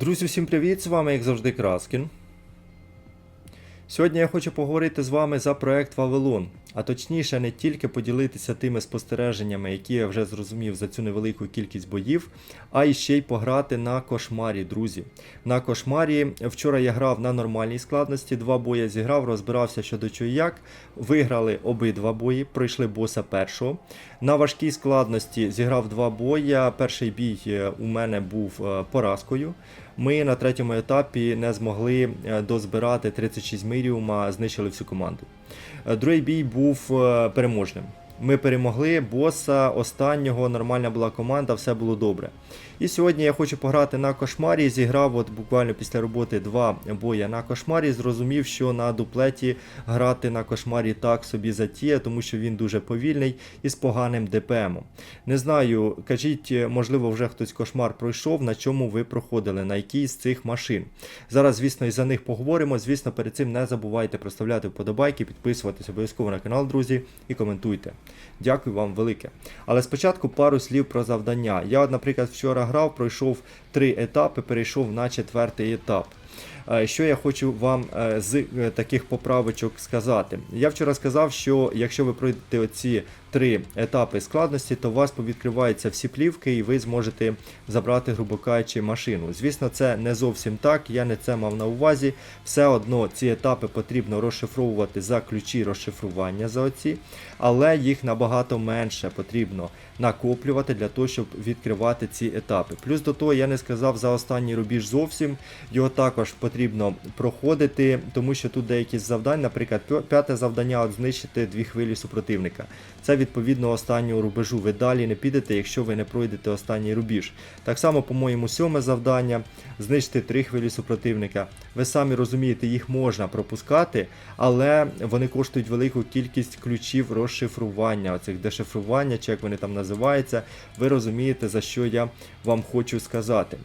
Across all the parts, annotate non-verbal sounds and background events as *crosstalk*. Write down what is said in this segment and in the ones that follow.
Друзі, всім привіт! З вами, як завжди, Краскін. Сьогодні я хочу поговорити з вами за проект Вавилон, а точніше, не тільки поділитися тими спостереженнями, які я вже зрозумів за цю невелику кількість боїв, а і ще й пограти на кошмарі, друзі. На кошмарі вчора я грав на нормальній складності, два бої зіграв, розбирався що до чого як. Виграли обидва бої, пройшли боса першого. На важкій складності зіграв два бої. Перший бій е, у мене був е, поразкою. Ми на третьому етапі не змогли е, дозбирати 36 міріума, знищили всю команду. Е, Другий бій був е, переможним. Ми перемогли боса останнього, нормальна була команда, все було добре. І сьогодні я хочу пограти на кошмарі. Зіграв от буквально після роботи два бої на кошмарі. Зрозумів, що на дуплеті грати на кошмарі так собі затіє, тому що він дуже повільний і з поганим ДПМом. Не знаю, кажіть, можливо, вже хтось кошмар пройшов, на чому ви проходили, на якій з цих машин. Зараз, звісно, і за них поговоримо. Звісно, перед цим не забувайте проставляти вподобайки, підписуватись обов'язково на канал, друзі, і коментуйте. Дякую вам велике. Але спочатку пару слів про завдання. Я, наприклад, вчора грав, пройшов три етапи, перейшов на четвертий етап. Е, Що я хочу вам е, з е, таких поправочок сказати? Я вчора сказав, що якщо ви пройдете оці три етапи складності, то у вас повідкриваються всі плівки і ви зможете забрати, грубо кажучи, машину. Звісно, це не зовсім так, я не це мав на увазі. Все одно ці етапи потрібно розшифровувати за ключі розшифрування за оці, але їх набагато менше потрібно накоплювати для того, щоб відкривати ці етапи. Плюс до того я не сказав за останній рубіж зовсім. Його також потрібно проходити, тому що тут деякі з завдань, наприклад, п'яте завдання от знищити дві хвилі супротивника. Це відповідно останнього рубежу. Ви далі не підете, якщо ви не пройдете останній рубіж. Так само, по-моєму, сьоме завдання знищити три хвилі супротивника. Ви самі розумієте, їх можна пропускати, але вони коштують велику кількість ключів розшифрування, оцих дешифрування, чи як вони там називаються. Ви розумієте, за що я вам хочу сказати.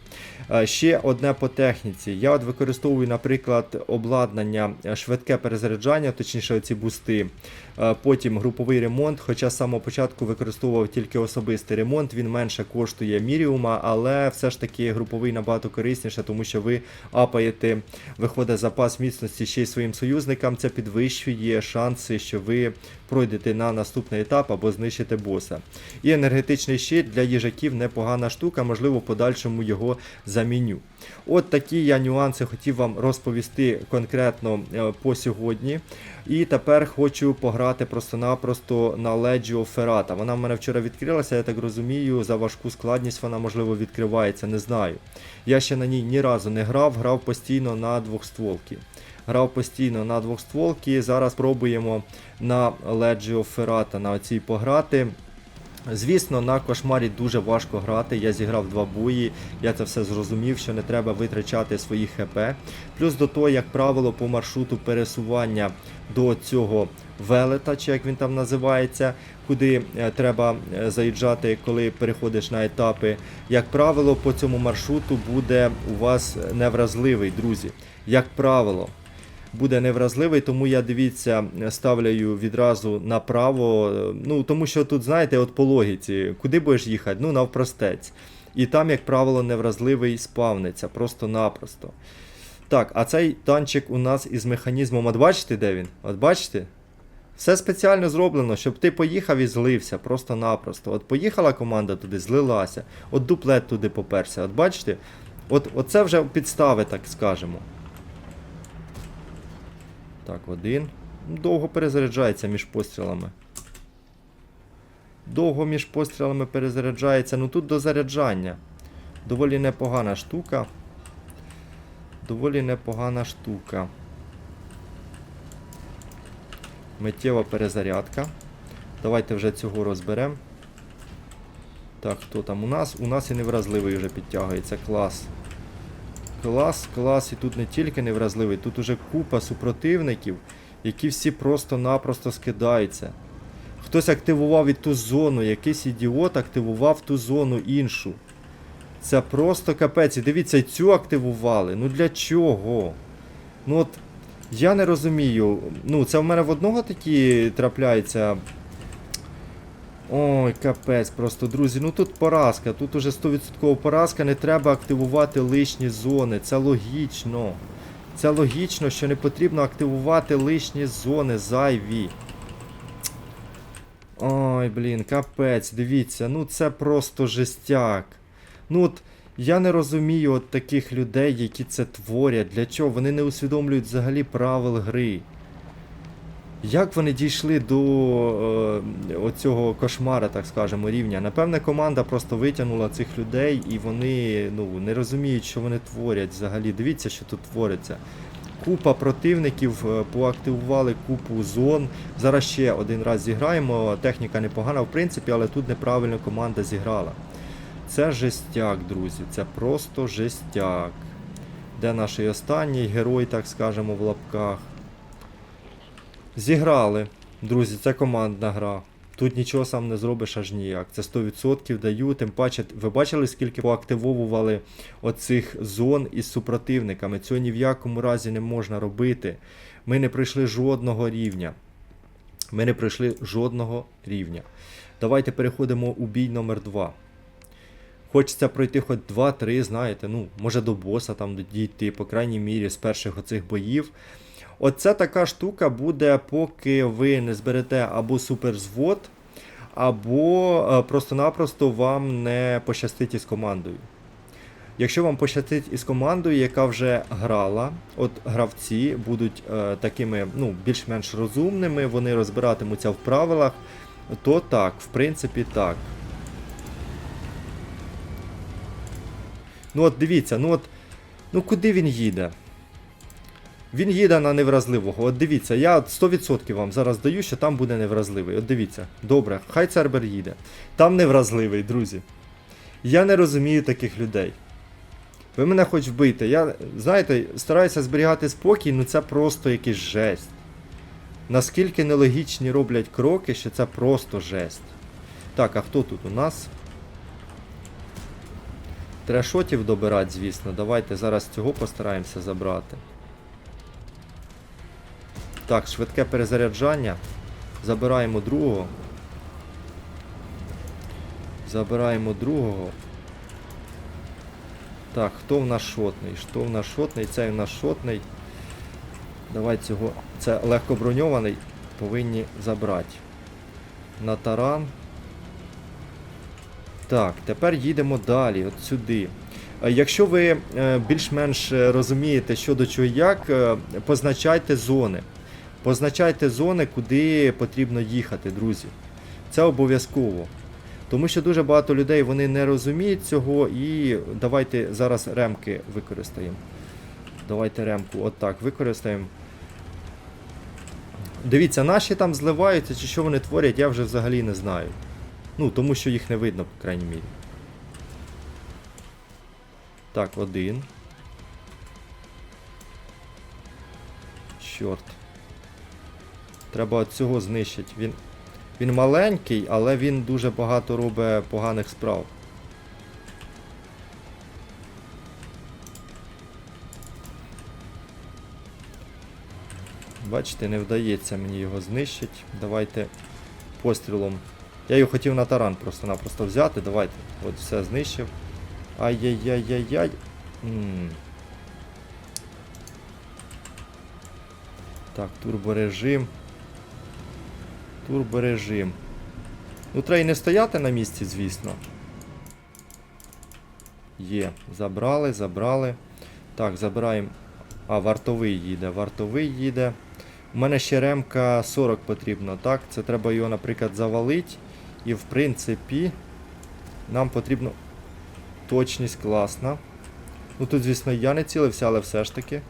Е, Ще одне по техніці. Я от використовую, наприклад, обладнання е, швидке перезаряджання, точніше, оці бусти. Е, Потім груповий ремонт, хоча з самого початку використовував тільки особистий ремонт, він менше коштує міріума, але все ж таки груповий набагато корисніше, тому що ви апаєте, виходить запас міцності ще й своїм союзникам. Це підвищує шанси, що ви пройдете на наступний етап або знищите боса. І енергетичний щит для їжаків непогана штука, можливо, в подальшому його заміню. От такі я нюанси хотів вам розповісти конкретно е, по сьогодні. І тепер хочу пограти просто-напросто на Legio Ferrata. Вона в мене вчора відкрилася, я так розумію, за важку складність вона можливо відкривається, не знаю. Я ще на ній ні разу не грав, грав постійно на двохстволки. Грав постійно на двохстволки. Зараз пробуємо на Legio Ferrata на оцій пограти. Звісно, на кошмарі дуже важко грати. Я зіграв два бої, я це все зрозумів, що не треба витрачати свої ХП. Плюс до того, як правило, по маршруту пересування до цього велета, чи як він там називається, куди е, треба е, заїжджати, коли переходиш на етапи. Як правило, по цьому маршруту буде у вас невразливий, друзі. Як правило буде невразливий, тому я дивіться, ставляю відразу направо. е, Ну тому що тут, знаєте, от по логіці, куди будеш їхати? Ну, навпростець. І там, як правило, невразливий спавниться, просто-напросто. Так, а цей танчик у нас із механізмом. От бачите, де він? От бачите? Все спеціально зроблено, щоб ти поїхав і злився, просто-напросто. От поїхала команда туди, злилася. От дуплет туди поперся. От бачите? От, Оце вже підстави, так скажемо. Так, один. Довго перезаряджається між пострілами. Довго між пострілами перезаряджається. Ну тут до заряджання. Доволі непогана штука. Доволі непогана штука. Миттєва перезарядка. Давайте вже цього розберемо. Так, хто там у нас? У нас і невразливий вже підтягується. Клас. Клас, клас, і тут не тільки невразливий, тут уже купа супротивників, які всі просто-напросто скидаються. Хтось активував і ту зону, якийсь ідіот активував ту зону іншу. Це просто капець. І дивіться, цю активували. Ну для чого? Ну от я не розумію. Ну, це в мене в одного такі трапляються Ой, капець, просто, друзі, ну тут поразка, тут уже 100% поразка, не треба активувати лишні зони. Це логічно. Це логічно, що не потрібно активувати лишні зони зайві. Ой, блін, капець, дивіться, ну це просто жестяк. Ну от я не розумію от таких людей, які це творять. Для чого? Вони не усвідомлюють взагалі правил гри. Як вони дійшли до е, оцього кошмара, так скажемо, рівня? Напевне, команда просто витягнула цих людей і вони ну, не розуміють, що вони творять взагалі. Дивіться, що тут твориться. Купа противників е, поактивували купу зон. Зараз ще один раз зіграємо. Техніка непогана, в принципі, але тут неправильно команда зіграла. Це жестяк, друзі. Це просто жестяк. Де наш останній герой, так скажемо, в лапках. Зіграли. Друзі, це командна гра. Тут нічого сам не зробиш аж ніяк. Це 100% даю. Тим паче, ви бачили, скільки поактивовували оцих зон із супротивниками. Цього ні в якому разі не можна робити. Ми не пройшли жодного рівня. Ми не пройшли жодного рівня. Давайте переходимо у бій номер 2. Хочеться пройти хоч 2-3, знаєте, ну, може до боса там дійти, по крайній мірі, з перших оцих боїв. Оце така штука буде, поки ви не зберете або суперзвод, або е, просто-напросто вам не пощастить із командою. Якщо вам пощастить із командою, яка вже грала, от гравці будуть е, такими ну, більш-менш розумними, вони розбиратимуться в правилах, то так, в принципі, так. Ну от дивіться, ну от, ну куди він їде? Він їде на невразливого. От дивіться, я 100% вам зараз даю, що там буде невразливий. От дивіться, добре, хай Цербер їде. Там невразливий, друзі. Я не розумію таких людей. Ви мене хоч вбийте. Я, знаєте, стараюся зберігати спокій, ну це просто якийсь жесть. Наскільки нелогічні роблять кроки, що це просто жесть. Так, а хто тут у нас? Трешотів добирати, звісно. Давайте зараз цього постараємося забрати. Так, швидке перезаряджання. Забираємо другого. Забираємо другого. Так, хто в нас шотний? Хто в нас шотний? Цей в нас шотний. Давай цього. Це легко броньований. Повинні забрати. На таран. Так, тепер їдемо далі, от сюди. Е, Якщо ви е, більш-менш е, розумієте, що до чого як, позначайте зони. Позначайте зони, куди потрібно їхати, друзі. Це обов'язково. Тому що дуже багато людей вони не розуміють цього і давайте зараз ремки використаємо. Давайте ремку отак використаємо. Дивіться, наші там зливаються чи що вони творять, я вже взагалі не знаю. Ну, тому що їх не видно, по крайній мірі. Так, один. Чорт. Треба цього знищити. Він. Він маленький, але він дуже багато робить поганих справ. Бачите, не вдається мені його знищити. Давайте пострілом. Я його хотів на таран просто-напросто взяти. Давайте. От все знищив. Ай-яй-яй-яй-яй. Так, турборежим. Турборежим. Ну, треба і не стояти на місці, звісно. Є. Забрали, забрали. Так, забираємо. А, вартовий їде. Вартовий їде. У мене ще ремка 40 потрібно, так? Це треба його, наприклад, завалити. І в принципі, нам потрібно. Точність класна. Ну тут, звісно, я не цілився, але все ж таки.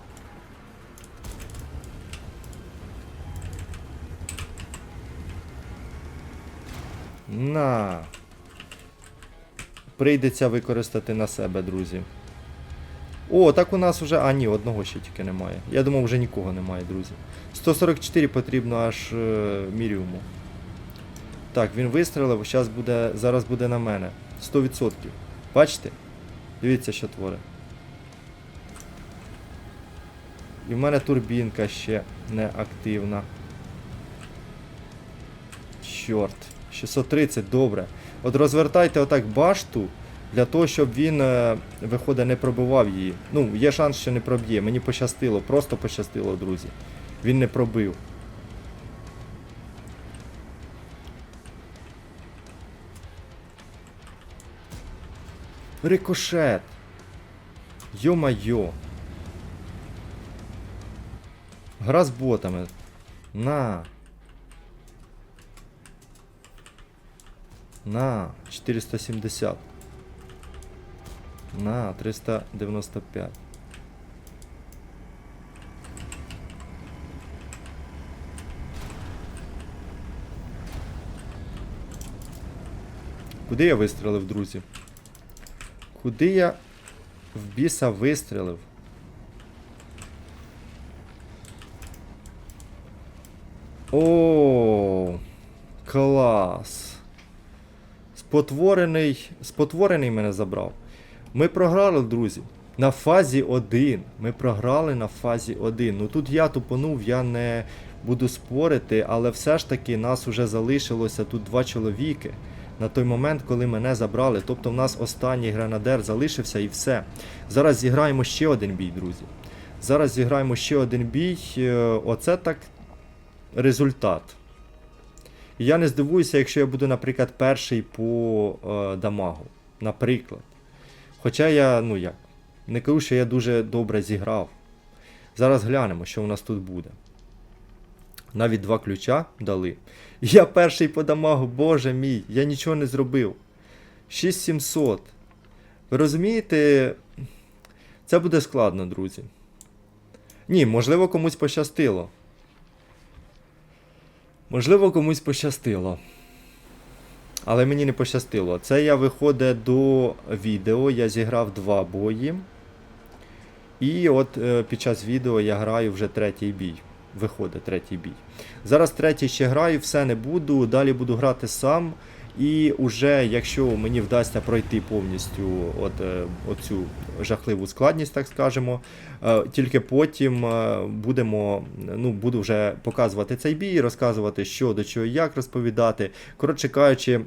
На. Прийдеться використати на себе, друзі. О, так у нас вже. А, ні, одного ще тільки немає. Я думав, вже нікого немає, друзі. 144 потрібно аж е, міріуму. Так, він вистрелив, зараз буде, зараз буде на мене. 100%. Бачите? Дивіться, що творить. І в мене турбінка ще не активна. Чорт. 630, добре. От розвертайте отак башту для того, щоб він, е, виходить, не пробивав її. Ну, є шанс, що не проб'є. Мені пощастило, просто пощастило, друзі. Він не пробив. Рикошет. Йо-майо. Гра з ботами. На. На. 470. На. 395. Куди я вистрелив, друзі? Куди я в біса вистрелив? О, клас. Спотворений. Спотворений мене забрав. Ми програли, друзі. На фазі 1. Ми програли на фазі 1. Ну тут я тупонув, я не буду спорити, але все ж таки нас вже залишилося тут два чоловіки. На той момент, коли мене забрали. Тобто в нас останній гранадер залишився і все. Зараз зіграємо ще один бій, друзі. Зараз зіграємо ще один бій. Е, Оце так результат. І я не здивуюся, якщо я буду, наприклад, перший по е, дамагу. Наприклад. Хоча я, ну як, не кажу, що я дуже добре зіграв. Зараз глянемо, що у нас тут буде. Навіть два ключа дали. *laughs* Я перший по дамагу, боже мій, я нічого не зробив. 6700. Ви розумієте, це буде складно, друзі. Ні, можливо, комусь пощастило. Можливо, комусь пощастило. Але мені не пощастило. Це я виходить до відео, я зіграв два бої. І от е, під час відео я граю вже третій бій. Виходить третій бій. Зараз третій ще граю, все не буду. Далі буду грати сам. І уже, якщо мені вдасться пройти повністю от, е, оцю жахливу складність, так скажемо, е, тільки потім е, будемо, ну, буду вже показувати цей бій, розказувати, що до чого, як розповідати. Коротше кажучи,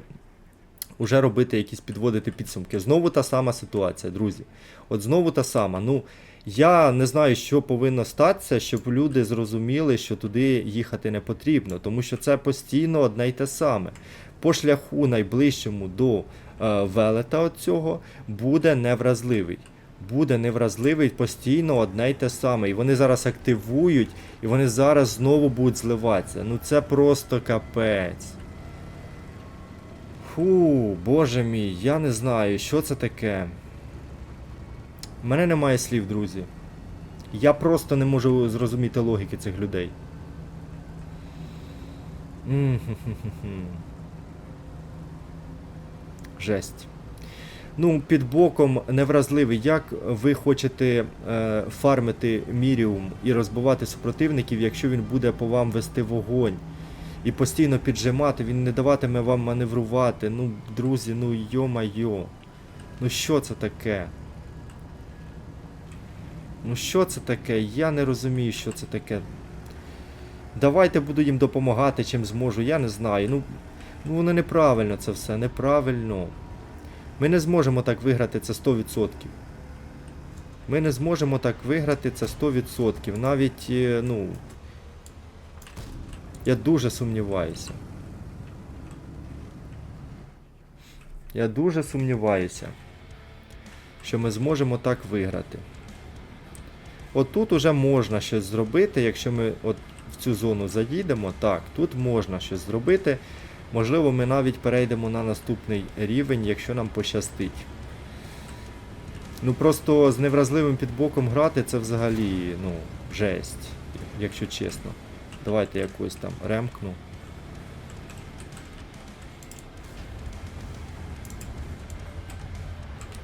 уже робити якісь підводити підсумки. Знову та сама ситуація, друзі. От знову та сама. Ну, я не знаю, що повинно статися, щоб люди зрозуміли, що туди їхати не потрібно, тому що це постійно одне й те саме. По шляху найближчому до е, велета оцього буде невразливий. Буде невразливий постійно одне й те саме. І вони зараз активують, і вони зараз знову будуть зливатися. Ну це просто капець. Фу, боже мій, я не знаю, що це таке. Мене немає слів, друзі. Я просто не можу зрозуміти логіки цих людей. Жесть. Ну, під боком невразливий. Як ви хочете е, фармити Міріум і розбивати супротивників, якщо він буде по вам вести вогонь? І постійно піджимати, він не даватиме вам маневрувати. Ну, друзі, ну йо-майо. Ну що це таке? Ну що це таке? Я не розумію, що це таке. Давайте буду їм допомагати, чим зможу, я не знаю. Ну, ну воно неправильно це все, неправильно. Ми не зможемо так виграти це 100%. Ми не зможемо так виграти це 100%. Навіть, е, ну. Я дуже сумніваюся. Я дуже сумніваюся, що ми зможемо так виграти. От тут уже можна щось зробити, якщо ми от в цю зону заїдемо, так, тут можна щось зробити. Можливо, ми навіть перейдемо на наступний рівень, якщо нам пощастить. Ну просто з невразливим підбоком грати це взагалі, ну, жесть, якщо чесно. Давайте якось там ремкну.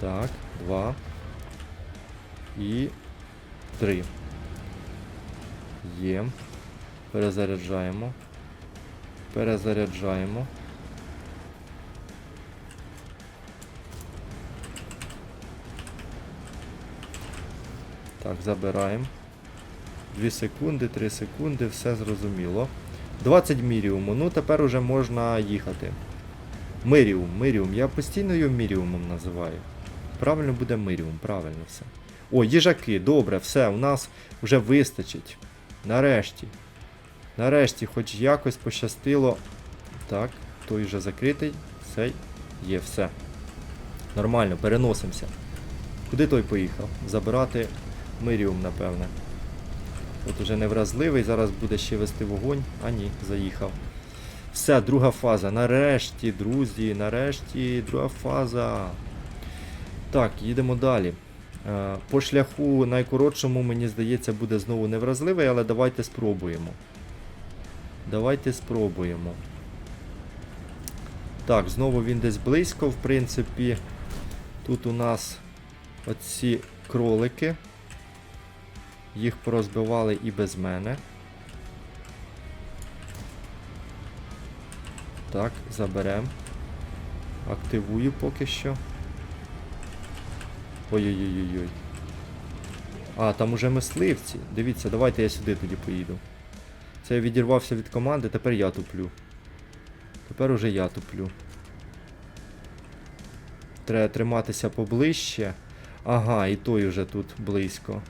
Так, два. І три. Є. Перезаряджаємо. Перезаряджаємо. Так, забираємо. 2 секунди, 3 секунди, все зрозуміло. 20 міріуму, ну тепер уже можна їхати. Миріум, Миріум. Я постійно його Міріумом називаю. Правильно буде Миріум, правильно все. О, їжаки, добре, все, у нас вже вистачить. Нарешті. Нарешті, хоч якось пощастило. Так, той вже закритий. Цей є все. Нормально, переносимося. Куди той поїхав? Забирати Миріум, напевне. От уже невразливий, зараз буде ще вести вогонь. А ні, заїхав. Все, друга фаза. Нарешті, друзі, нарешті, друга фаза. Так, їдемо далі. Е, По шляху найкоротшому, мені здається, буде знову невразливий, але давайте спробуємо. Давайте спробуємо. Так, знову він десь близько, в принципі. Тут у нас оці кролики. Їх порозбивали і без мене. Так, заберем. Активую поки що. Ой-ой-ой-ой. А, там уже мисливці. Дивіться, давайте я сюди тоді поїду. Це я відірвався від команди, тепер я туплю. Тепер уже я туплю. Треба триматися поближче. Ага, і той уже тут близько.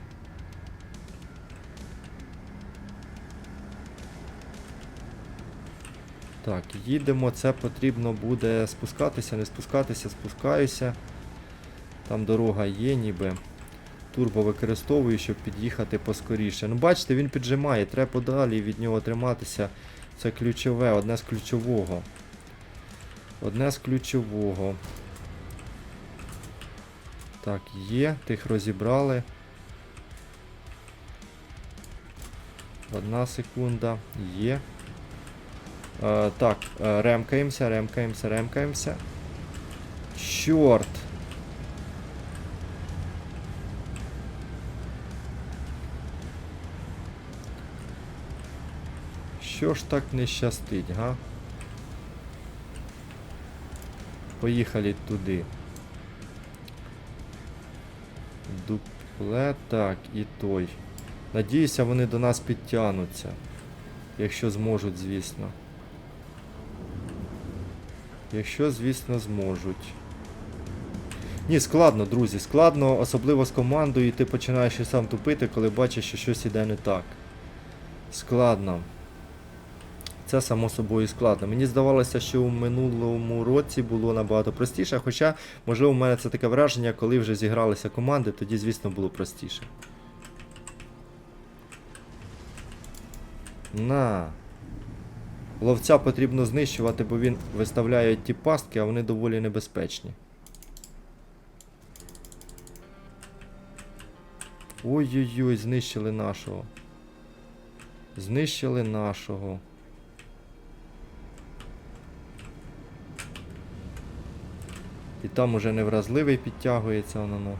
Так, їдемо, це потрібно буде спускатися, не спускатися, спускаюся. Там дорога є ніби. Турбо використовую, щоб під'їхати поскоріше. Ну бачите, він піджимає, треба подалі від нього триматися. Це ключове, одне з ключового. Одне з ключового. Так, є, тих розібрали. Одна секунда. Є. Е, так, е, ремкаємося, ремкаємося, ремкаємося. Чорт! Що ж так не щастить, га? Поїхали туди. Дупле, так, і той. Надіюся, вони до нас підтягнуться. Якщо зможуть, звісно. Якщо, звісно, зможуть. Ні, складно, друзі, складно, особливо з командою, і ти починаєш і сам тупити, коли бачиш, що щось іде не так. Складно. Це само собою складно. Мені здавалося, що у минулому році було набагато простіше, хоча, можливо, у мене це таке враження, коли вже зігралися команди, тоді, звісно, було простіше. На. Ловця потрібно знищувати, бо він виставляє ті пастки, а вони доволі небезпечні. Ой-ой-ой, знищили нашого. Знищили нашого. І там уже невразливий підтягується воно. ну.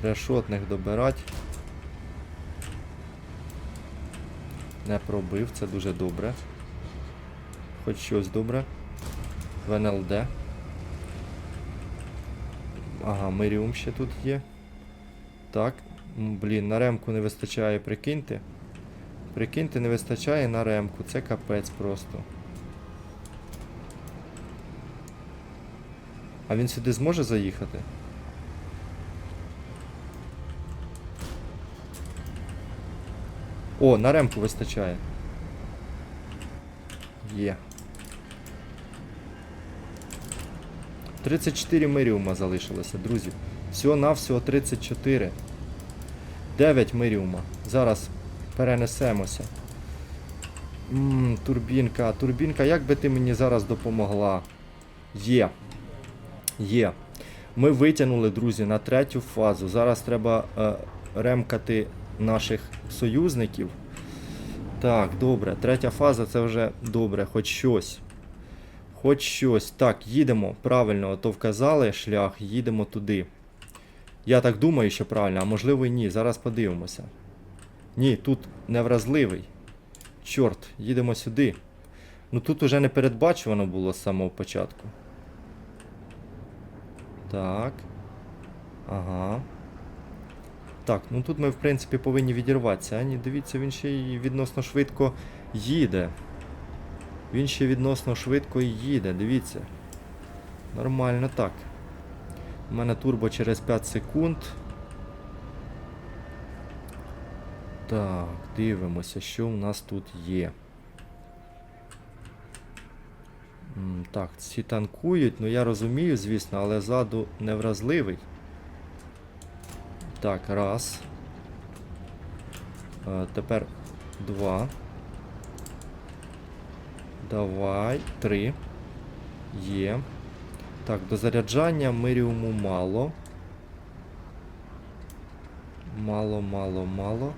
Треба добирати. Не пробив, це дуже добре. Хоч щось добре. В НЛД. Ага, Миріум ще тут є. Так. Блін, на ремку не вистачає, прикиньте. Прикиньте, не вистачає на ремку. Це капець просто. А він сюди зможе заїхати? О, на ремку вистачає. Є. 34 миріума залишилося, друзі. Всього навсього 34. 9 миріума. Зараз перенесемося. Ммм, турбінка, турбінка, як би ти мені зараз допомогла? Є. Є. Ми витягнули, друзі, на третю фазу. Зараз треба е, ремкати наших союзників. Так, добре. Третя фаза це вже добре, хоч щось. Хоч щось. Так, їдемо. Правильно, то вказали шлях, їдемо туди. Я так думаю, що правильно, а можливо і ні. Зараз подивимося. Ні, тут невразливий. Чорт, їдемо сюди. Ну тут уже не передбачувано було з самого початку. Так. Ага. Так, ну тут ми в принципі повинні відірватися. А ні, дивіться, він ще й відносно швидко їде. Він ще відносно швидко їде, дивіться. Нормально так. У мене турбо через 5 секунд. Так, дивимося, що в нас тут є. Так, ці танкують, ну я розумію, звісно, але ззаду невразливий. Так, раз. Е, тепер два. Давай. Три. Є. Так, до заряджання миріуму мало. Мало, мало, мало.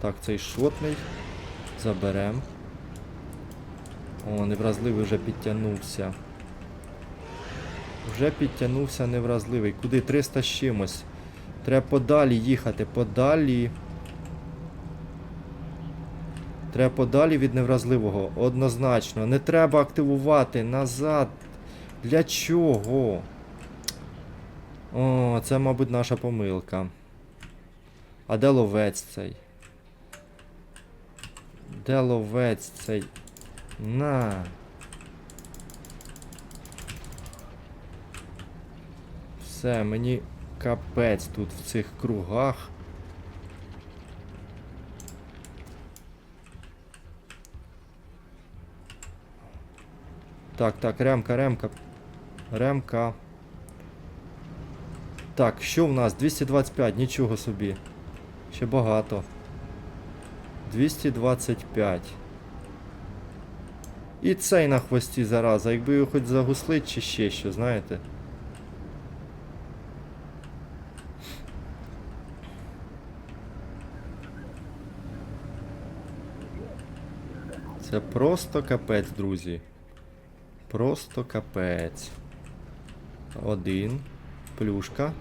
Так, цей шотний. Заберем. О, невразливий вже підтягнувся. Вже підтягнувся невразливий. Куди? 300 з чимось. Треба подалі їхати, подалі. Треба подалі від невразливого. Однозначно. Не треба активувати назад. Для чого? О, це, мабуть, наша помилка. А де ловець цей? Де ловець цей? На. Все, мені капець тут в цих кругах. Так, так, ремка, ремка. Ремка. Так, що в нас? 225, нічого собі. Ще багато. 225. І цей на хвості зараза, якби його хоч загуслить чи ще що, знаєте. Це просто капець, друзі. Просто капець. Один. Плюшка.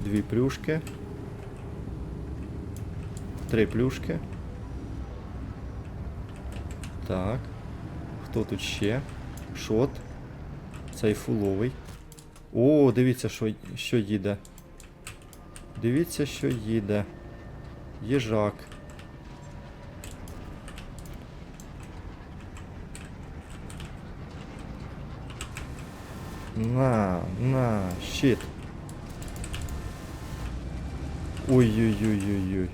Дві плюшки. Три плюшки. Так. Хто тут ще? Шот. Цей фуловий. О, дивіться, що, що їде. Дивіться, що їде. Їжак. На, на, щит. Ой-ой-ой-ой-ой.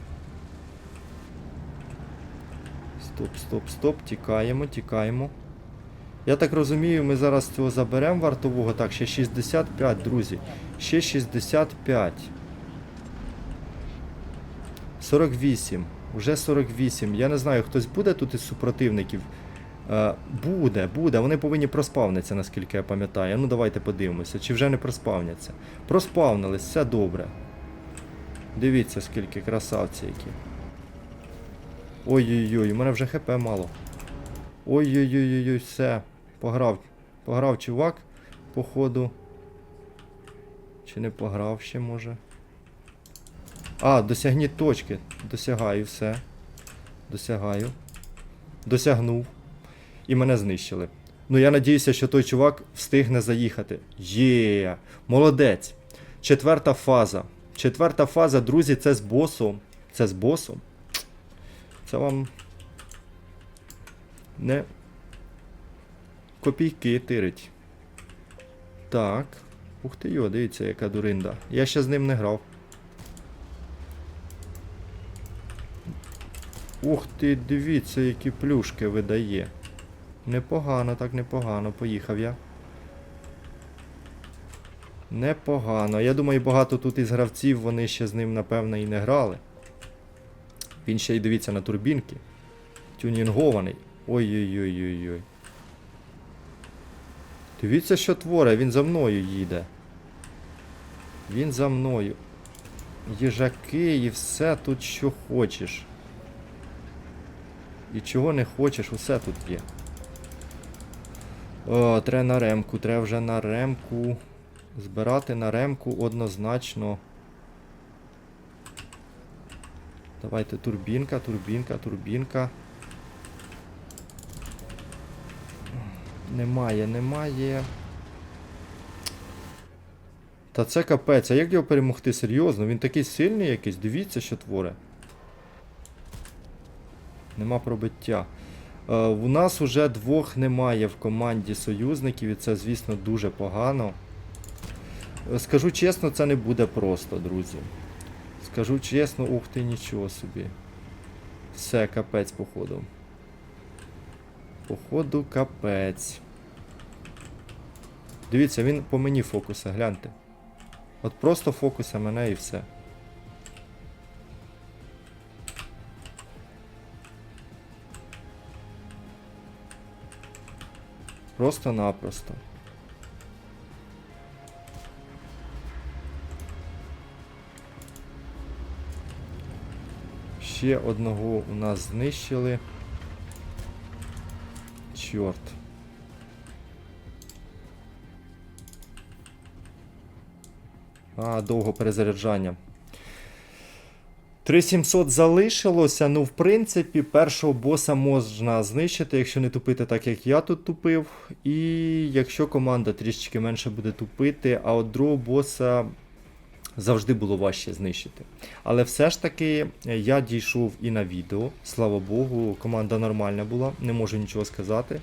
Стоп, стоп, стоп, тікаємо, тікаємо. Я так розумію, ми зараз цього заберемо вартового. Так, ще 65, друзі. Ще 65. 48. Вже 48. Я не знаю, хтось буде тут із супротивників. Е, буде, буде. Вони повинні проспавнитися, наскільки я пам'ятаю. Ну давайте подивимося, чи вже не проспавняться. Проспавнились, все добре. Дивіться, скільки красавці які. Ой-ой-ой, у мене вже хп мало. Ой-ой-ой, все. Пограв. Пограв чувак, походу. Чи не пограв ще може? А, досягніть точки. Досягаю все. Досягаю. Досягнув. І мене знищили. Ну я надіюся, що той чувак встигне заїхати. Є, молодець. Четверта фаза. Четверта фаза, друзі, це з босом. Це з босом. Це вам не копійки тирить. Так. Ух ти йо, дивіться, яка дуринда. Я ще з ним не грав. Ух ти, дивіться, які плюшки видає. Непогано, так непогано. Поїхав я. Непогано. Я думаю, багато тут із гравців вони ще з ним, напевно, і не грали. Він ще й дивіться на турбінки. Тюнінгований. Ой-ой-ой-ой-ой. Дивіться, що творе, він за мною їде. Він за мною. Їжаки і все тут що хочеш. І чого не хочеш, усе тут є. О, треба на ремку, треба вже на ремку. Збирати на ремку однозначно. Давайте турбінка, турбінка, турбінка. Немає, немає. Та це капець, а як його перемогти серйозно? Він такий сильний якийсь, дивіться, що творе. Нема пробиття. Е, у нас уже двох немає в команді союзників, і це, звісно, дуже погано. Е, Скажу чесно, це не буде просто, друзі. Скажу чесно, ух ти, нічого собі. Все, капець, походу. Походу, капець. Дивіться, він по мені фокуса, гляньте. От просто фокуса мене і все. Просто-напросто. Ще одного у нас знищили. Чорт. А, довго перезаряджання. 3700 залишилося. Ну, в принципі, першого боса можна знищити, якщо не тупити так, як я тут тупив. І якщо команда трішечки менше буде тупити, а от другого боса завжди було важче знищити. Але все ж таки е, я дійшов і на відео. Слава Богу, команда нормальна була, не можу нічого сказати.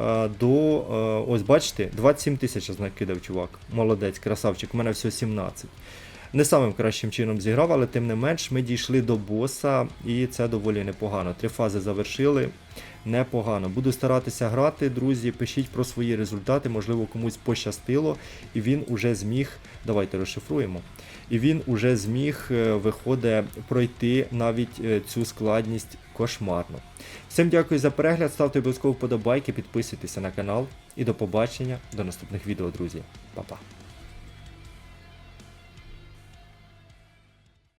Е, До, е, ось бачите, 27 тисяч накидав чувак. Молодець, красавчик, у мене всього 17. Не самим кращим чином зіграв, але тим не менш ми дійшли до боса, і це доволі непогано. Три фази завершили. Непогано. Буду старатися грати, друзі. Пишіть про свої результати, можливо, комусь пощастило, і він уже зміг. Давайте розшифруємо. І він уже зміг, е, виходить, пройти навіть е, цю складність кошмарно. Всім дякую за перегляд, ставте обов'язково вподобайки, підписуйтеся на канал. І до побачення, до наступних відео, друзі. Па-па.